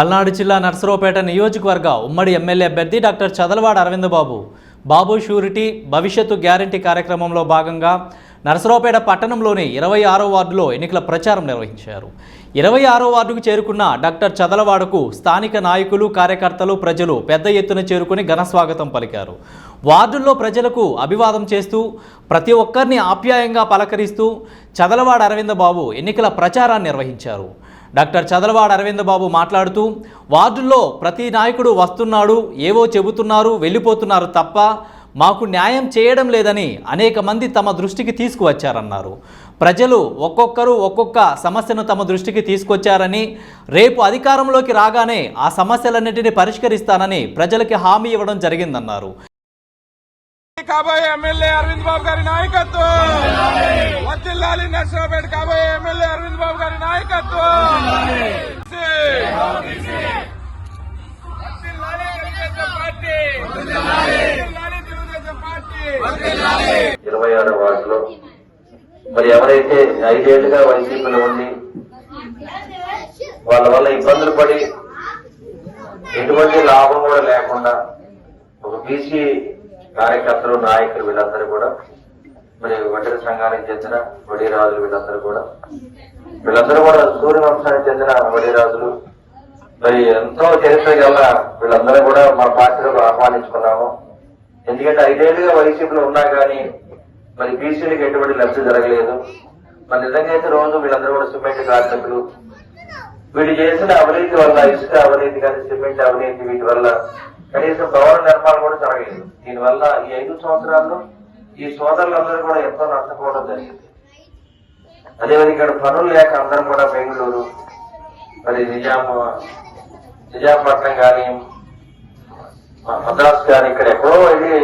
పల్నాడు జిల్లా నర్సరావుపేట నియోజకవర్గ ఉమ్మడి ఎమ్మెల్యే అభ్యర్థి డాక్టర్ చదలవాడ అరవిందబాబు. బాబు షూరిటీ భవిష్యత్తు గ్యారంటీ కార్యక్రమంలో భాగంగా నర్సరావుపేట పట్టణంలోని ఇరవై ఆరో వార్డులో ఎన్నికల ప్రచారం నిర్వహించారు. ఇరవై ఆరో వార్డుకు చేరుకున్న డాక్టర్ చదలవాడకు స్థానిక నాయకులు కార్యకర్తలు ప్రజలు పెద్ద ఎత్తున చేరుకుని ఘన స్వాగతం పలికారు. వార్డుల్లో ప్రజలకు అభివాదం చేస్తూ ప్రతి ఒక్కరిని ఆప్యాయంగా పలకరిస్తూ చదలవాడ అరవిందబాబు ఎన్నికల ప్రచారాన్ని నిర్వహించారు. డాక్టర్ చదలవాడ అరవింద్ బాబు మాట్లాడుతూ వార్డుల్లో ప్రతి నాయకుడు వస్తున్నాడు ఏవో చెబుతున్నారు వెళ్ళిపోతున్నారు తప్ప మాకు న్యాయం చేయడం లేదని అనేక మంది తమ దృష్టికి తీసుకువచ్చారన్నారు. ప్రజలు ఒక్కొక్కరు ఒక్కొక్క సమస్యను తమ దృష్టికి తీసుకొచ్చారని రేపు అధికారంలోకి రాగానే ఆ సమస్యలన్నింటినీ పరిష్కరిస్తానని ప్రజలకి హామీ ఇవ్వడం జరిగిందన్నారు. కాబోయే ఎమ్మెల్యే అరవింద్ బాబు గారి నాయకత్వం! ఉండాలి నర్సరావుపేట కాబోయే ఎమ్మెల్యే అరవింద్ బాబు గారి నాయకత్వం. ఇరవై ఆరు వార్డులో. మరి ఎవరైతే ఐదేళ్ళుగా వైసీపీలో ఉండి వాళ్ళ వల్ల ఇబ్బందులు పడి ఎటువంటి లాభం కూడా లేకుండా ఒక బీసీ కార్యకర్తలు నాయకులు వీళ్ళందరూ కూడా మరి ఒంటరి సంఘానికి చెందిన వడిరాజులు వీళ్ళందరూ కూడా. వీళ్ళందరూ కూడా సూర్య వంశానికి చెందిన వడిరాజులు. మరి ఎంతో చరిత్ర గల వీళ్ళందరూ కూడా మా పార్టీలకు ఆహ్వానించుకున్నాము. ఎందుకంటే ఐదేళ్ళుగా వైసీపీలో ఉన్నా కానీ మరి బీసీలకు ఎటువంటి లబ్ధి జరగలేదు. మరి నిజంగా అయితే రోజు వీళ్ళందరూ కూడా సిమెంట్ కార్మికులు. వీళ్ళు చేసిన అవినీతి వల్ల ఇసుక అవినీతి కానీ సిమెంట్ అవినీతి వీటి వల్ల కనీసం భవన నిర్మాణం కూడా జరగలేదు. దీనివల్ల ఈ ఐదు సంవత్సరాల్లో ఈ సోదరులందరూ కూడా ఎంతో నష్టపోవడం జరిగింది. అదేవిధంగా ఇక్కడ పనులు లేక అందరం కూడా బెంగళూరు మరి నిజాం నిజాంపట్నం కానీ మద్రాసు కానీ ఇక్కడ ఎక్కడో వెళ్ళి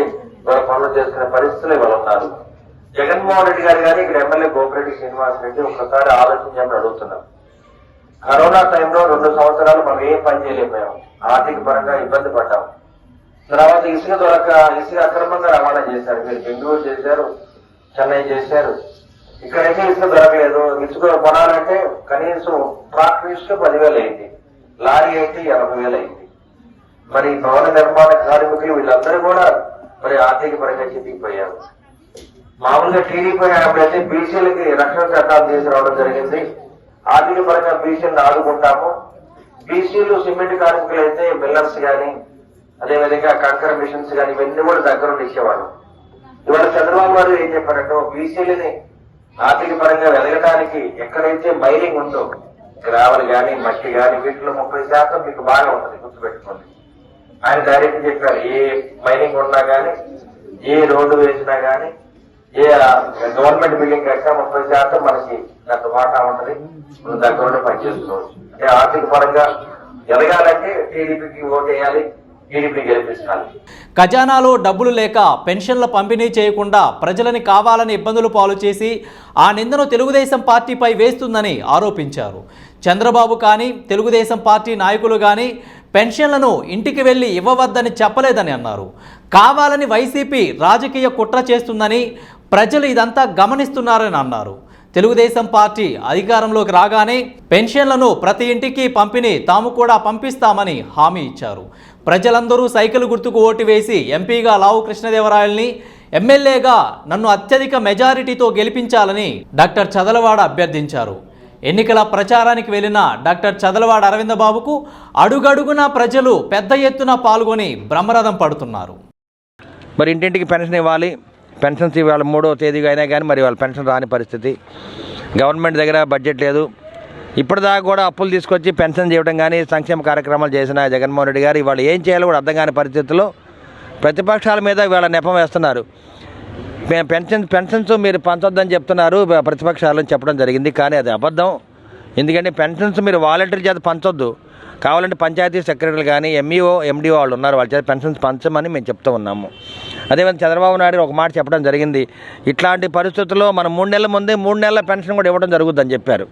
వాళ్ళ పనులు చేసుకునే పరిస్థితులు ఇవాళ ఉన్నారు. జగన్మోహన్ రెడ్డి గారు కానీ ఇక్కడ ఎమ్మెల్యే గోపిరెడ్డి శ్రీనివాస్ రెడ్డి ఒకసారి ఆలోచించమని అడుగుతున్నాం. కరోనా టైంలో రెండు సంవత్సరాలు మనం ఏం పని చేయలేకపోయాం. ఆర్థిక పరంగా ఇబ్బంది పడ్డాం. తర్వాత ఇసుక దొరక ఇసుక అక్రమంగా రవాణా చేశారు. మీరు బెంగళూరు చేశారు చెన్నై చేశారు. ఇక్కడైతే ఇసుక దొరకలేదు. ఇసుక కొనాలంటే కనీసం ట్రాక్టర్ ఇసుక పదివేలు అయింది. లారీ అయితే ఎనభై వేలు అయింది. మరి భవన నిర్మాణ కార్మికులు వీళ్ళందరూ కూడా మరి ఆర్థిక పరంగా చితికిపోయారు. మామూలుగా టీడీపీ అయితే బీసీలకి రక్షణ చట్టాలు తీసుకురావడం జరిగింది. ఆర్థిక పరంగా బీసీలను ఆదుకుంటాము. బీసీలు సిమెంట్ కార్మికులు అయితే మిల్లర్స్ కానీ అదేవిధంగా కంకర మిషన్స్ కానీ ఇవన్నీ కూడా దగ్గరుండి ఇచ్చేవాళ్ళం. ఇచ్చేవాళ్ళు ఇవాళ చంద్రబాబు గారు ఏం చెప్పారంటే బీసీలని ఆర్థిక పరంగా వెలగడానికి ఎక్కడైతే మైనింగ్ ఉందో గ్రావల్ గాని మట్టి గాని వీటిలో ముప్పై శాతం మీకు బాగా ఉంటుంది గుర్తుపెట్టుకోండి. ఆయన డైరెక్ట్ చెప్పారు ఏ మైనింగ్ ఉన్నా గానీ ఏ రోడ్డు వేసినా గానీ ఏ గవర్నమెంట్ బిల్డింగ్ కట్టినా ముప్పై శాతం మనకి దాంట్లో వాటా ఉంటది మనం దగ్గర ఉండి పనిచేసుకోవచ్చు అంటే ఆర్థిక పరంగా ఎదగాలంటే టీడీపీకి ఓటు వేయాలి ఖజానాలో డబ్బులు లేక పెన్షన్ల పంపిణీ చేయకుండా ప్రజలని కావాలని ఇబ్బందులు పాలు చేసి ఆ నిందను తెలుగుదేశం పార్టీపై వేస్తుందని ఆరోపించారు. చంద్రబాబు కానీ తెలుగుదేశం పార్టీ నాయకులు కానీ పెన్షన్లను ఇంటికి వెళ్ళి ఇవ్వవద్దని చెప్పలేదని అన్నారు. కావాలని వైసీపీ రాజకీయ కుట్ర చేస్తుందని ప్రజలు ఇదంతా గమనిస్తున్నారని అన్నారు. తెలుగుదేశం పార్టీ అధికారంలోకి రాగానే పెన్షన్లను ప్రతి ఇంటికి పంపిణీ తాము కూడా పంపిస్తామని హామీ ఇచ్చారు. ప్రజలందరూ సైకిల్ గుర్తుకు ఓటు వేసి ఎంపీగా లావు కృష్ణదేవరాయల్ని ఎమ్మెల్యేగా నన్ను అత్యధిక మెజారిటీతో గెలిపించాలని డాక్టర్ చదలవాడ అభ్యర్థించారు. ఎన్నికల ప్రచారానికి వెళ్ళిన డాక్టర్ చదలవాడ అరవిందబాబుకు అడుగడుగునా ప్రజలు పెద్ద ఎత్తున పాల్గొని బ్రహ్మరథం పడుతున్నారు. మరి ఇంటింటికి పెన్షన్ ఇవ్వాలి. పెన్షన్స్ ఇవాళ మూడో తేదీగా అయినా కానీ మరి వాళ్ళ పెన్షన్ రాని పరిస్థితి. గవర్నమెంట్ దగ్గర బడ్జెట్ లేదు. ఇప్పటిదాకా కూడా అప్పులు తీసుకొచ్చి పెన్షన్ చేయడం కానీ సంక్షేమ కార్యక్రమాలు చేసిన జగన్మోహన్ రెడ్డి గారు ఇవాళ ఏం చేయాలో కూడా అర్థం కాని పరిస్థితుల్లో ప్రతిపక్షాల మీద ఇవాళ నెపం వేస్తున్నారు. పెన్షన్ పెన్షన్స్ మీరు పంచొద్దని చెప్తున్నారు ప్రతిపక్షాలను చెప్పడం జరిగింది. కానీ అది అబద్ధం. ఎందుకంటే పెన్షన్స్ మీరు వాలంటీర్ చేత పంచొద్దు. కావాలంటే పంచాయతీ సెక్రటరీలు కానీ ఎంఈఓ ఎండిఓ వాళ్ళు ఉన్నారు. వాళ్ళ చేత పెన్షన్స్ పంచమని మేము చెప్తూ ఉన్నాము. అదేవిధంగా చంద్రబాబు నాయుడు ఒక మాట చెప్పడం జరిగింది. ఇట్లాంటి పరిస్థితుల్లో మనం మూడు నెలల ముందే మూడు నెలల పెన్షన్ కూడా ఇవ్వడం జరుగుతుందని చెప్పారు.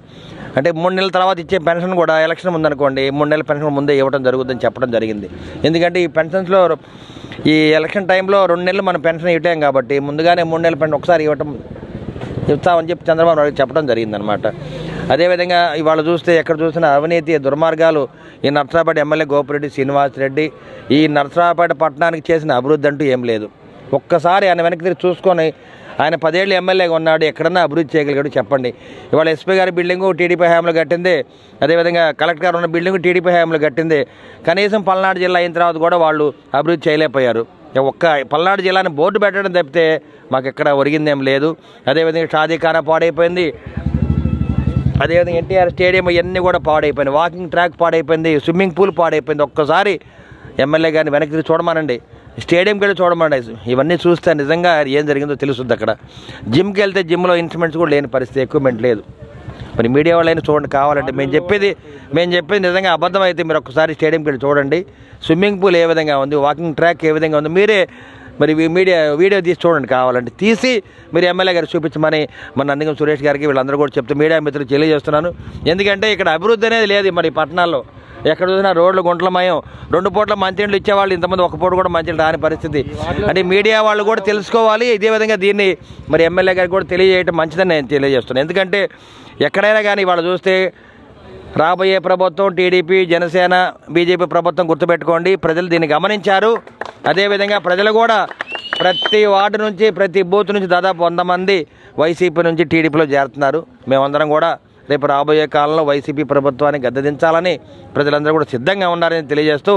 అంటే మూడు నెలల తర్వాత ఇచ్చే పెన్షన్ కూడా ఎలక్షన్ ఉందనుకోండి మూడు నెలల పెన్షన్ ముందే ఇవ్వడం జరుగుతుందని చెప్పడం జరిగింది. ఎందుకంటే ఈ పెన్షన్స్లో ఈ ఎలక్షన్ టైంలో రెండు నెలలు మనం పెన్షన్ ఇవ్వటాం కాబట్టి ముందుగానే మూడు నెలల పెన్షన్ ఒకసారి ఇవ్వటం ఇస్తామని చెప్పి చంద్రబాబు నాయుడు చెప్పడం జరిగిందనమాట అదేవిధంగా ఇవాళ చూస్తే ఎక్కడ చూసిన అవినీతి దుర్మార్గాలు ఈ నర్సరాపేట ఎమ్మెల్యే గోపిరెడ్డి శ్రీనివాస్ రెడ్డి ఈ నర్సరాపేట పట్టణానికి చేసిన అభివృద్ధి అంటూ ఏం లేదు. ఒక్కసారి ఆయన వెనక్కి తిరిగి చూసుకొని ఆయన పదేళ్ళు ఎమ్మెల్యేగా ఉన్నాడు ఎక్కడన్నా అభివృద్ధి చేయగలిగాడు చెప్పండి. ఇవాళ ఎస్పీ గారి బిల్డింగు టీడీపీ హయాంలో కట్టింది అదేవిధంగా కలెక్టర్ గారు ఉన్న బిల్డింగు టీడీపీ హయాంలో కట్టింది. కనీసం పల్నాడు జిల్లా అయిన తర్వాత కూడా వాళ్ళు అభివృద్ధి చేయలేకపోయారు. ఒక్క పల్నాడు జిల్లాని బోర్డు పెట్టడం తప్పితే మాకు ఎక్కడ ఒరిగిందేం లేదు. అదేవిధంగా షాదీఖానా పాడైపోయింది. అదేవిధంగా ఎన్టీఆర్ స్టేడియం ఇవన్నీ కూడా పాడైపోయినాయి. వాకింగ్ ట్రాక్ పాడైపోయింది స్విమ్మింగ్ పూల్ పాడైపోయింది. ఒక్కసారి ఎమ్మెల్యే గారిని వెనక్కి చూడమనండి. స్టేడియంకి వెళ్ళి చూడమండి ఇవన్నీ చూస్తే నిజంగా ఏం జరిగిందో తెలుస్తుంది అక్కడ. జిమ్కి వెళ్తే జిమ్లో ఇన్స్ట్రుమెంట్స్ కూడా లేని పరిస్థితి ఎక్విప్మెంట్ లేదు. మరి మీడియా వాళ్ళైనా చూడండి కావాలంటే మేము చెప్పేది మేము చెప్పేది నిజంగా అబద్ధం అయితే మీరు ఒక్కసారి స్టేడియంకి వెళ్ళి చూడండి. స్విమ్మింగ్ పూల్ ఏ విధంగా ఉంది వాకింగ్ ట్రాక్ ఏ విధంగా ఉంది మీరే మరి మీడియా వీడియో తీసి చూడండి కావాలంటే. తీసి మీరు ఎమ్మెల్యే గారికి చూపించమని మన నందిగం సురేష్ గారికి వీళ్ళందరూ కూడా చెప్తే మీడియా మిత్రులు తెలియజేస్తున్నాను. ఎందుకంటే ఇక్కడ అభివృద్ధి అనేది లేదు మరి ఈ పట్టణాల్లో. ఎక్కడ చూసినా రోడ్లు గుంటలమయం. రెండు పూట్ల మంచినీళ్ళు ఇచ్చేవాళ్ళు ఇంతమంది ఒక పూట కూడా మంచినీళ్ళు రాని పరిస్థితి. అంటే మీడియా వాళ్ళు కూడా తెలుసుకోవాలి ఇదే విధంగా దీన్ని మరి ఎమ్మెల్యే గారికి కూడా తెలియజేయటం మంచిదని నేను తెలియజేస్తున్నాను. ఎందుకంటే ఎక్కడైనా కానీ వాళ్ళు చూస్తే రాబోయే ప్రభుత్వం టీడీపీ జనసేన బీజేపీ ప్రభుత్వం గుర్తుపెట్టుకోండి ప్రజలు దీన్ని గమనించారు. అదేవిధంగా ప్రజలు కూడా ప్రతి వార్డు నుంచి ప్రతి బూత్ నుంచి దాదాపు వంద మంది వైసీపీ నుంచి టీడీపీలో చేరుతున్నారు. మేమందరం కూడా రేపు రాబోయే కాలంలో వైసీపీ ప్రభుత్వాన్ని గద్దెదించాలని ప్రజలందరూ కూడా సిద్ధంగా ఉన్నారని తెలియజేస్తూ